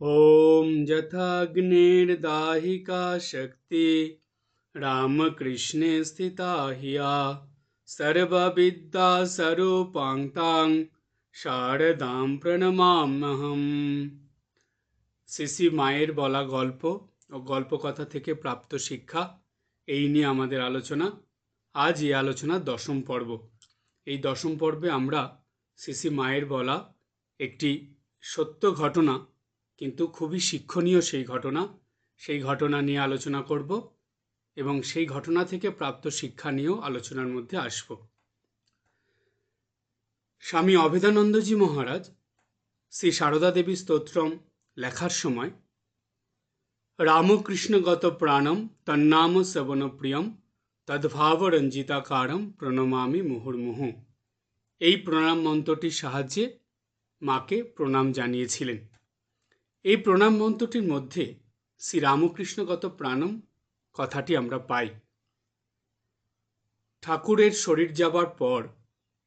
ॐ यथाग्निर्दाहिका शक्ति रामकृष्णे स्थिता हिया सर्वविद्या स्वरूपाङ्तां শারদাম প্রণমাম্যহম সিসি মায়ের বলা গল্প ও গল্পকথা থেকে প্রাপ্ত শিক্ষা এই নিয়ে আমাদের আলোচনা আজ এই আলোচনার দশম পর্ব এই দশম পর্বে আমরা সিসি মায়ের বলা একটি সত্য ঘটনা কিন্তু খুবই শিক্ষণীয় সেই ঘটনা। সেই ঘটনা নিয়ে আলোচনা করব এবং সেই ঘটনা থেকে প্রাপ্ত শিক্ষা নিয়েও আলোচনার মধ্যে আসব। স্বামী অভেদানন্দজি মহারাজ শ্রী সারদা দেবী স্তোত্রম লেখার সময়, রামকৃষ্ণগত প্রাণম তন্নাম শ্রবণ প্রিয়ম তদ্ভাব রঞ্জিতাকারম প্রণমামি মুহুর্মুহু। এই প্রণাম মন্ত্রটির সাহায্যে মাকে প্রণাম জানিয়েছিলেন। এই প্রণাম মন্ত্রটির মধ্যে শ্রীরামকৃষ্ণগত প্রাণম কথাটি আমরা পাই। ঠাকুরের শরীর যাবার পর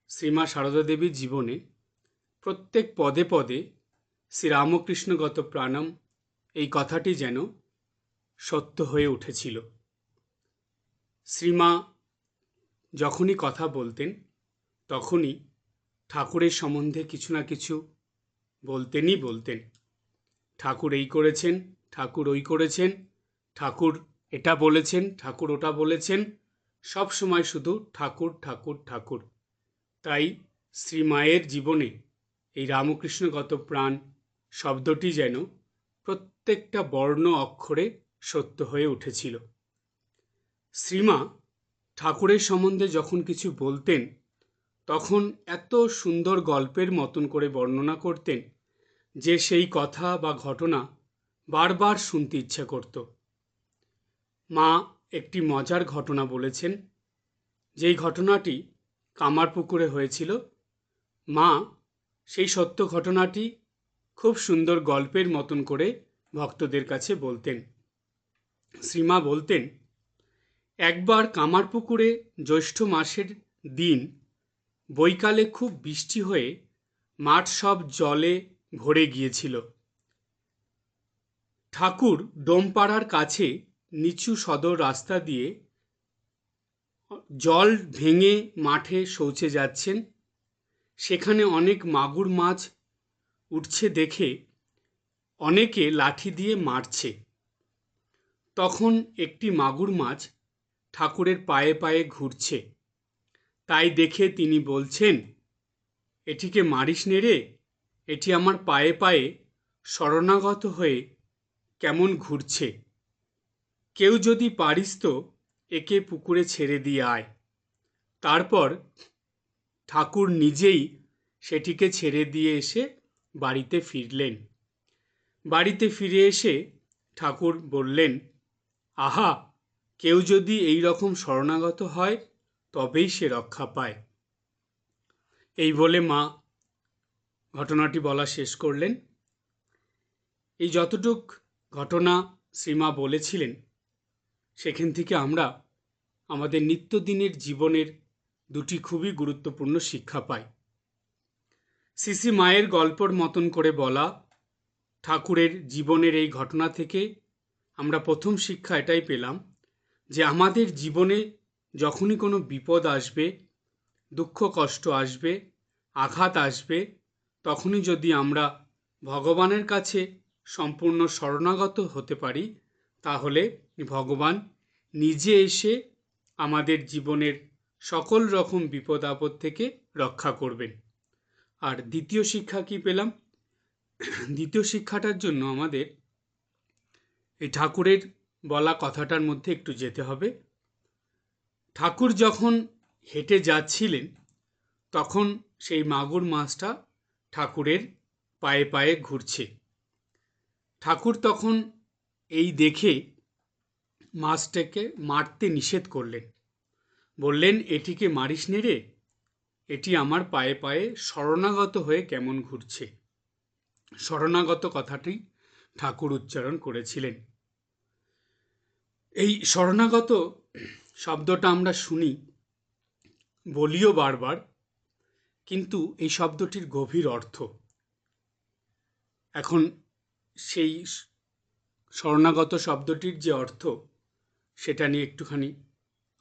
শ্রীমা সারদা দেবীর জীবনে প্রত্যেক পদে পদে শ্রীরামকৃষ্ণগত প্রাণম এই কথাটি যেন সত্য হয়ে উঠেছিল। শ্রীমা যখনই কথা বলতেন, তখনই ঠাকুরের সম্বন্ধে কিছু না কিছু বলতেনই বলতেন। ঠাকুর এই করেছেন, ঠাকুর ওই করেছেন, ঠাকুর এটা বলেছেন, ঠাকুর ওটা বলেছেন, সব সময় শুধু ঠাকুর ঠাকুর ঠাকুর। তাই শ্রীমায়ের জীবনে এই রামকৃষ্ণগত প্রাণ শব্দটি যেন প্রত্যেকটা বর্ণ অক্ষরে সত্য হয়ে উঠেছিল। শ্রীমা ঠাকুরের সম্বন্ধে যখন কিছু বলতেন, তখন এত সুন্দর গল্পের মতন করে বর্ণনা করতেন যে সেই কথা বা ঘটনা বারবার শুনতে ইচ্ছে করত। মা একটি মজার ঘটনা বলেছেন। যেই ঘটনাটি কামারপুকুরে হয়েছিল, মা সেই সত্য ঘটনাটি খুব সুন্দর গল্পের মতন করে ভক্তদের কাছে বলতেন। শ্রীমা বলতেন, একবার কামারপুকুরে জ্যৈষ্ঠ মাসের দিন বৈকালে খুব বৃষ্টি হয়ে মাঠ সব জলে ভরে গিয়েছিল। ঠাকুর ডোমপাড়ার কাছে নিচু সদর রাস্তা দিয়ে জল ভেঙে মাঠে শৌচে যাচ্ছেন। সেখানে অনেক মাগুর মাছ উঠছে দেখে অনেকে লাঠি দিয়ে মারছে। তখন একটি মাগুর মাছ ঠাকুরের পায়ে পায়ে ঘুরছে। তাই দেখে তিনি বলছেন, এটিকে মারিস নে রে? এটি আমার পায়ে পায়ে শরণাগত হয়ে কেমন ঘুরছে। কেউ যদি পারিস তো একে পুকুরে ছেড়ে দিয়ে আয়। তারপর ঠাকুর নিজেই সেটিকে ছেড়ে দিয়ে এসে বাড়িতে ফিরলেন। বাড়িতে ফিরে এসে ঠাকুর বললেন, আহা, কেউ যদি এই রকম শরণাগত হয় তবেই সে রক্ষা পায়। এই বলে মা ঘটনাটি বলা শেষ করলেন। এই যতটুক ঘটনা শ্রীমা বলেছিলেন, সেখান থেকে আমরা আমাদের নিত্যদিনের জীবনের দুটি খুবই গুরুত্বপূর্ণ শিক্ষা পাই। সিসি মায়ের গল্পর মতন করে বলা, ঠাকুরের জীবনের এই ঘটনা থেকে আমরা প্রথম শিক্ষা এটাই পেলাম যে আমাদের জীবনে যখনই কোনো বিপদ আসবে দুঃখ কষ্ট আসবে, আঘাত আসবে তখনই যদি আমরা ভগবানের কাছে সম্পূর্ণ শরণাগত হতে পারি, তাহলে ভগবান নিজে এসে আমাদের জীবনের সকল রকম বিপদ আপদ থেকে রক্ষা করবেন। আর দ্বিতীয় শিক্ষা কি পেলাম? দ্বিতীয় শিক্ষাটার জন্য আমাদের এই ঠাকুরের বলা কথাটার মধ্যে একটু যেতে হবে। ঠাকুর যখন হেঁটে যাচ্ছিলেন, তখন সেই মাগুর মাছটা ঠাকুরের পায়ে পায়ে ঘুরছে। ঠাকুর তখন এই দেখে মাছটাকে মারতে নিষেধ করলেন। বললেন, এটিকে মারিস নে রে। এটি আমার পায়ে পায়ে শরণাগত হয়ে কেমন ঘুরছে। শরণাগত কথাটি ঠাকুর উচ্চারণ করেছিলেন। এই শরণাগত শব্দটা আমরা শুনি, বলিও বারবার কিন্তু এই শব্দটির গভীর অর্থ। এখন সেই শরণাগত শব্দটির যে অর্থ, সেটা নিয়ে একটুখানি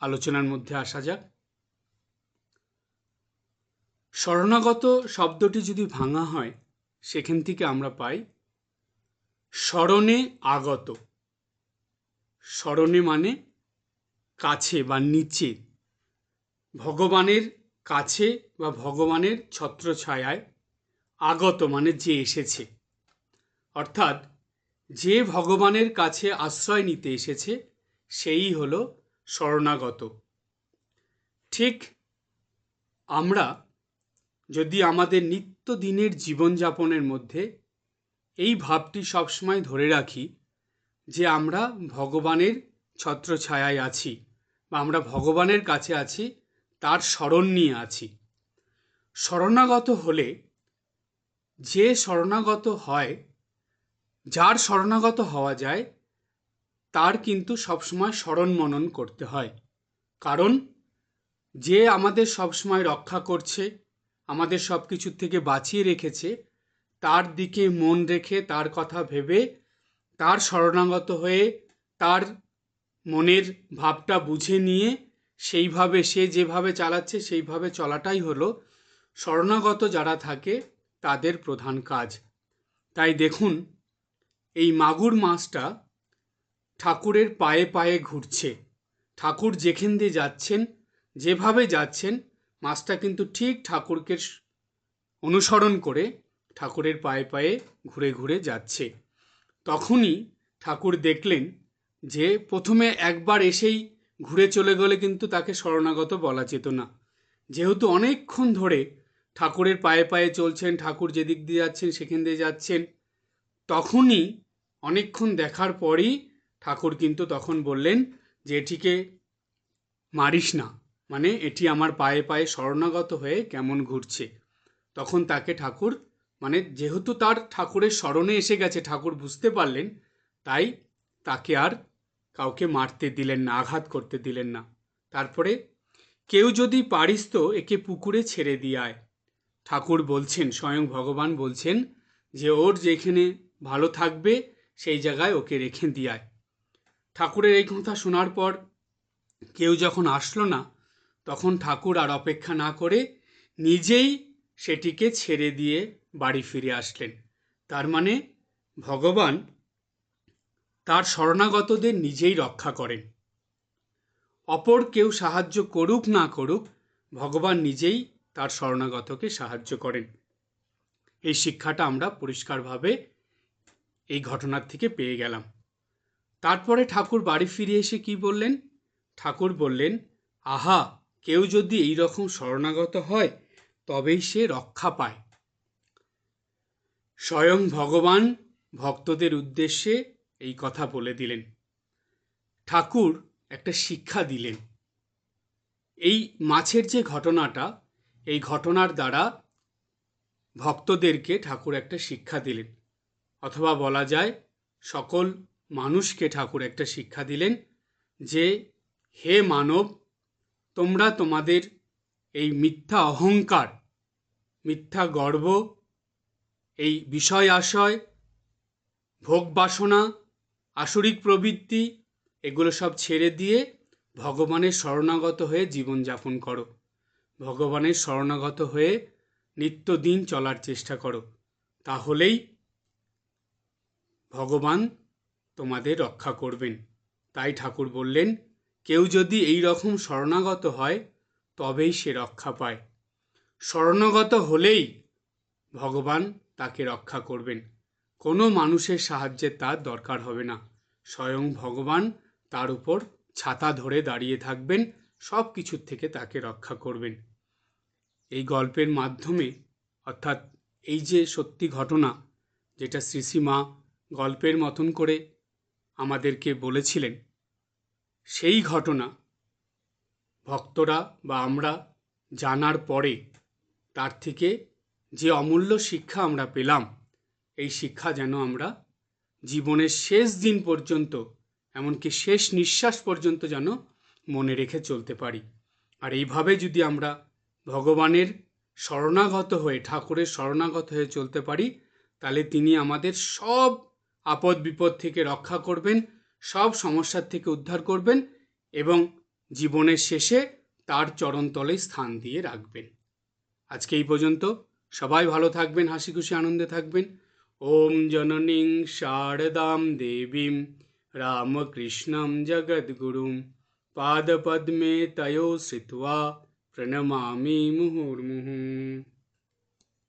আলোচনার মধ্যে আসা যাক। শরণাগত শব্দটি যদি ভাঙা হয়, সেখান থেকে আমরা পাই স্মরণে আগত। স্মরণে মানে কাছে বা নিচে। ভগবানের কাছে বা ভগবানের ছত্রছায়ায় আগত মানে যে এসেছে। অর্থাৎ যে ভগবানের কাছে আশ্রয় নিতে এসেছে, সেই হলো শরণাগত। ঠিক আমরা যদি আমাদের নিত্যদিনের জীবনযাপনের মধ্যে এই ভাবটি সবসময় ধরে রাখি যে আমরা ভগবানের ছত্রছায়ায় আছি বা আমরা ভগবানের কাছে আছি, তার স্মরণ নিয়ে আছি। শরণাগত হলে, যে শরণাগত হয়, যার শরণাগত হওয়া যায়, তার কিন্তু সবসময় স্মরণ মনন করতে হয়। কারণ, যে আমাদের সবসময় রক্ষা করছে, আমাদের সব কিছুর থেকে বাঁচিয়ে রেখেছে, তার দিকে মন রেখে, তার কথা ভেবে, তার শরণাগত হয়ে, তার মনের ভাবটা বুঝে নিয়ে, সেইভাবে সে যেভাবে চালাচ্ছে, সেইভাবে চলাটাই হলো শরণাগত যারা থাকে, তাদের প্রধান কাজ। তাই দেখুন, এই মাগুর মাছটা ঠাকুরের পায়ে পায়ে ঘুরছে। ঠাকুর যেখান দিয়ে যাচ্ছেন, যেভাবে যাচ্ছেন, মাছটা কিন্তু ঠিক ঠাকুরকে অনুসরণ করে ঠাকুরের পায়ে পায়ে ঘুরে ঘুরে যাচ্ছে। তখনই ঠাকুর দেখলেন যে প্রথমে একবার এসেই ঘুরে চলে গেলে কিন্তু তাকে শরণাগত বলা যেত না। যেহেতু অনেকক্ষণ ধরে ঠাকুরের পায়ে পায়ে চলছেন, ঠাকুর যেদিক দিয়ে যাচ্ছেন, সেখান দিয়ে যাচ্ছেন। তখনই, অনেকক্ষণ দেখার পরই ঠাকুর কিন্তু তখন বললেন যে, এটিকে মারিস না। মানে এটি আমার পায়ে পায়ে শরণাগত হয়ে কেমন ঘুরছে। তখন তাকে ঠাকুর মানে যেহেতু তার ঠাকুরের স্মরণে এসে গেছে, ঠাকুর বুঝতে পারলেন, তাই তাকে আর কাউকে মারতে দিলেন না, আঘাত করতে দিলেন না। তারপরে, কেউ যদি পারিস তো, একে পুকুরে ছেড়ে দিয়ায় ঠাকুর বলছেন, স্বয়ং ভগবান বলছেন যে ওর যেখানে ভালো থাকবে, সেই জায়গায় ওকে রেখে দিয়ায়। ঠাকুরের এই কথা শোনার পর কেউ যখন আসলো না, তখন ঠাকুর আর অপেক্ষা না করে নিজেই সেটিকে ছেড়ে দিয়ে বাড়ি ফিরে আসলেন। তার মানে ভগবান তার শরণাগতদের নিজেই রক্ষা করেন। অপর কেউ সাহায্য করুক না করুক, ভগবান নিজেই তার শরণাগতকে সাহায্য করেন। এই শিক্ষাটা আমরা পরিষ্কারভাবে এই ঘটনার থেকে পেয়ে গেলাম। তারপরে ঠাকুর বাড়ি ফিরে এসে কি বললেন? ঠাকুর বললেন, আহা, কেউ যদি এই রকম শরণাগত হয়, তবেই সে রক্ষা পায়। স্বয়ং ভগবান ভক্তদের উদ্দেশ্যে এই কথা বলে দিলেন। ঠাকুর একটা শিক্ষা দিলেন। এই মাছের যে ঘটনাটা এই ঘটনার দ্বারা ভক্তদেরকে ঠাকুর একটা শিক্ষা দিলেন। অথবা বলা যায়, সকল মানুষকে ঠাকুর একটা শিক্ষা দিলেন যে, হে মানব, তোমরা তোমাদের এই মিথ্যা অহংকার, মিথ্যা গর্ব, এই বিষয় আশয় ভোগ বাসনা, আসরিক প্রবৃত্তি, এগুলো সব ছেড়ে দিয়ে ভগবানের শরণাগত হয়ে জীবনযাপন করো। ভগবানের শরণাগত হয়ে নিত্যদিন চলার চেষ্টা করো। তাহলেই ভগবান তোমাদের রক্ষা করবেন। তাই ঠাকুর বললেন, কেউ যদি এই রকম শরণাগত হয়, তবেই সে রক্ষা পায়। শরণাগত হলেই ভগবান তাকে রক্ষা করবেন। কোনো মানুষের সাহায্যে তার দরকার হবে না। স্বয়ং ভগবান তার উপর ছাতা ধরে দাঁড়িয়ে থাকবেন সব কিছুর থেকে তাকে রক্ষা করবেন। এই গল্পের মাধ্যমে, অর্থাৎ এই যে সত্যি ঘটনা, যেটা শ্রীশ্রীমা গল্পের মতন করে আমাদেরকে বলেছিলেন, সেই ঘটনা ভক্তরা বা আমরা জানার পরে তার থেকে যে অমূল্য শিক্ষা আমরা পেলাম, এই শিক্ষা যেন আমরা জীবনের শেষ দিন পর্যন্ত, এমনকি শেষ নিঃশ্বাস পর্যন্ত যেন মনে রেখে চলতে পারি। আর এইভাবে যদি আমরা ভগবানের শরণাগত হয়ে, ঠাকুরের শরণাগত হয়ে চলতে পারি, তাহলে তিনি আমাদের সব আপদ বিপদ থেকে রক্ষা করবেন, সব সমস্যার থেকে উদ্ধার করবেন এবং জীবনের শেষে তার চরণতলে স্থান দিয়ে রাখবেন। আজকে এই পর্যন্ত সবাই ভালো থাকবেন, হাসি খুশি, আনন্দে থাকবেন। ওম জননীং শারদাম দেবীম, রামকৃষ্ণম জগদ্গুরুম, পাদপদ্মে তয়ো শ্রিত্বা। প্রণমামি মুহুর্মুহুঃ